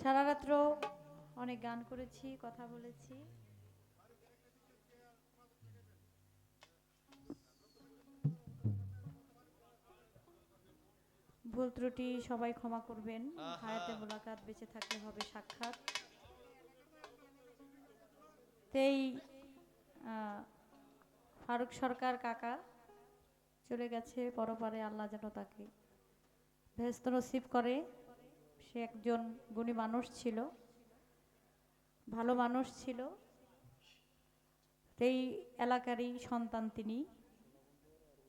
সারারাত্র অনেক গান করেছি কথা বলেছি। ভুল ত্রুটি সবাই ক্ষমা করবেন। হায়াতে মোলাকাত বেঁচে থাকলে হবে সাক্ষাৎ। তেই ফারুক সরকার কাকা চলে গেছে, পরপারে আল্লাহ যেন তাকে ভেস্ত নসিব করে। সে একজন গুণী মানুষ ছিল, ভালো মানুষ ছিল। সেই এলাকারই সন্তান তিনি।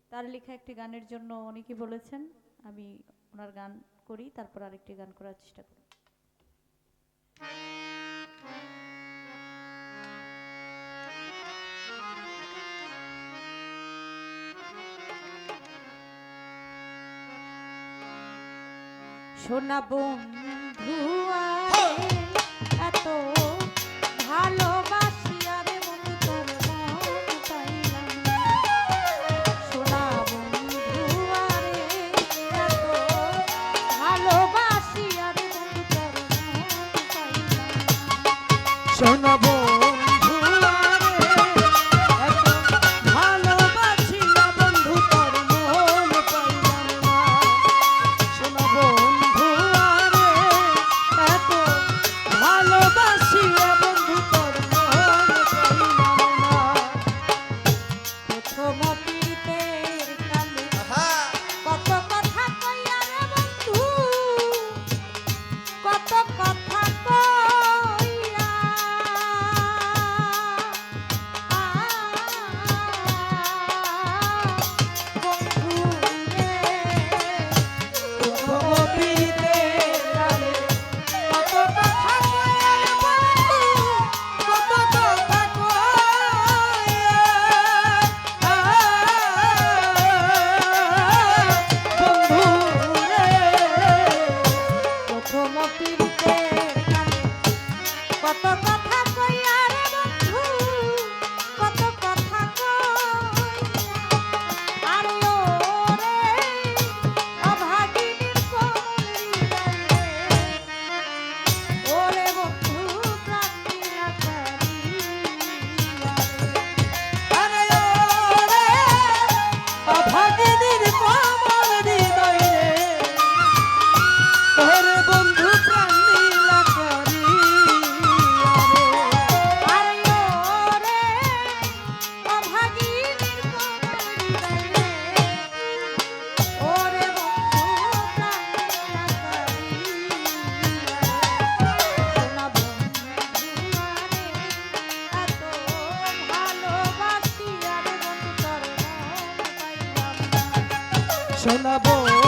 তার লেখা একটি গানের জন্য অনেকে বলেছেন? আমি ওনার গান করি, তারপর আরেকটি গান করার চেষ্টা করি। সোনা বন্ধু শোনাবো।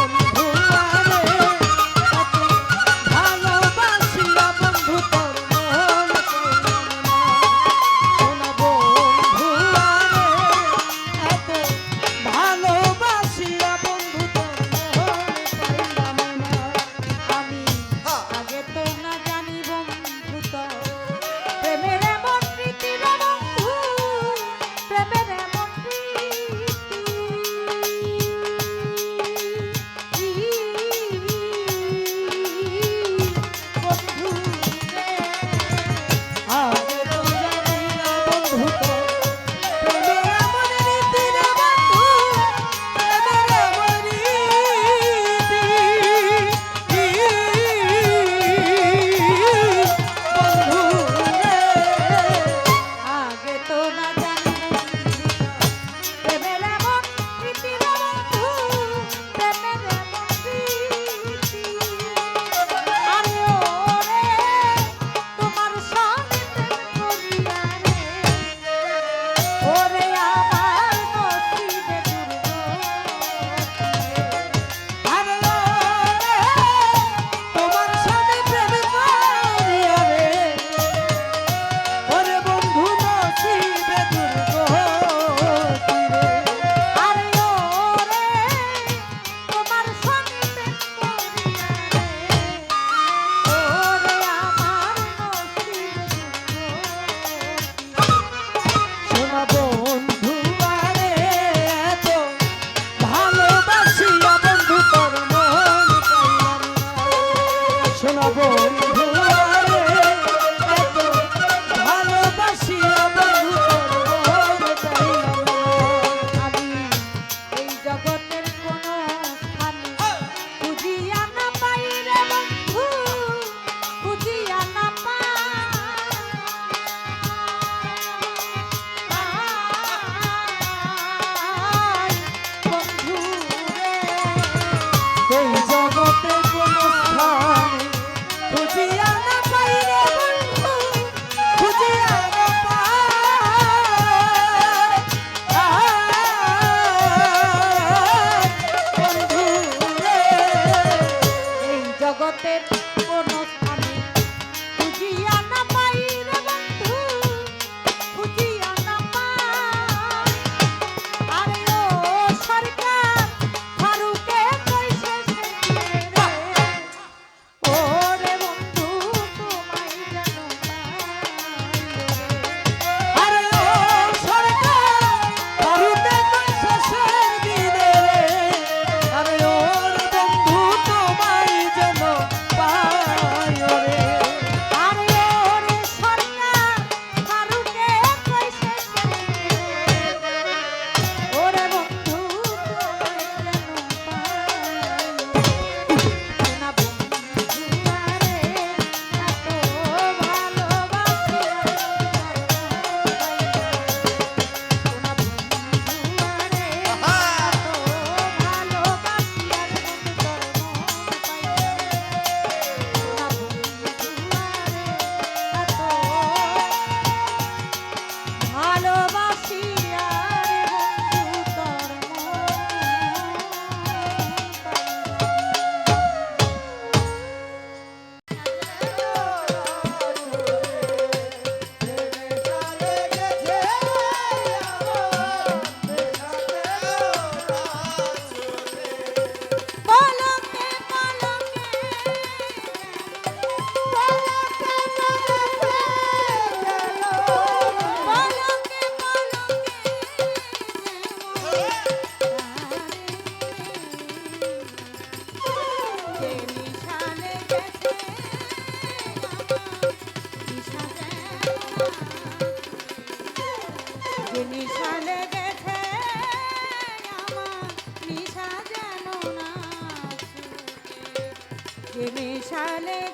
সালে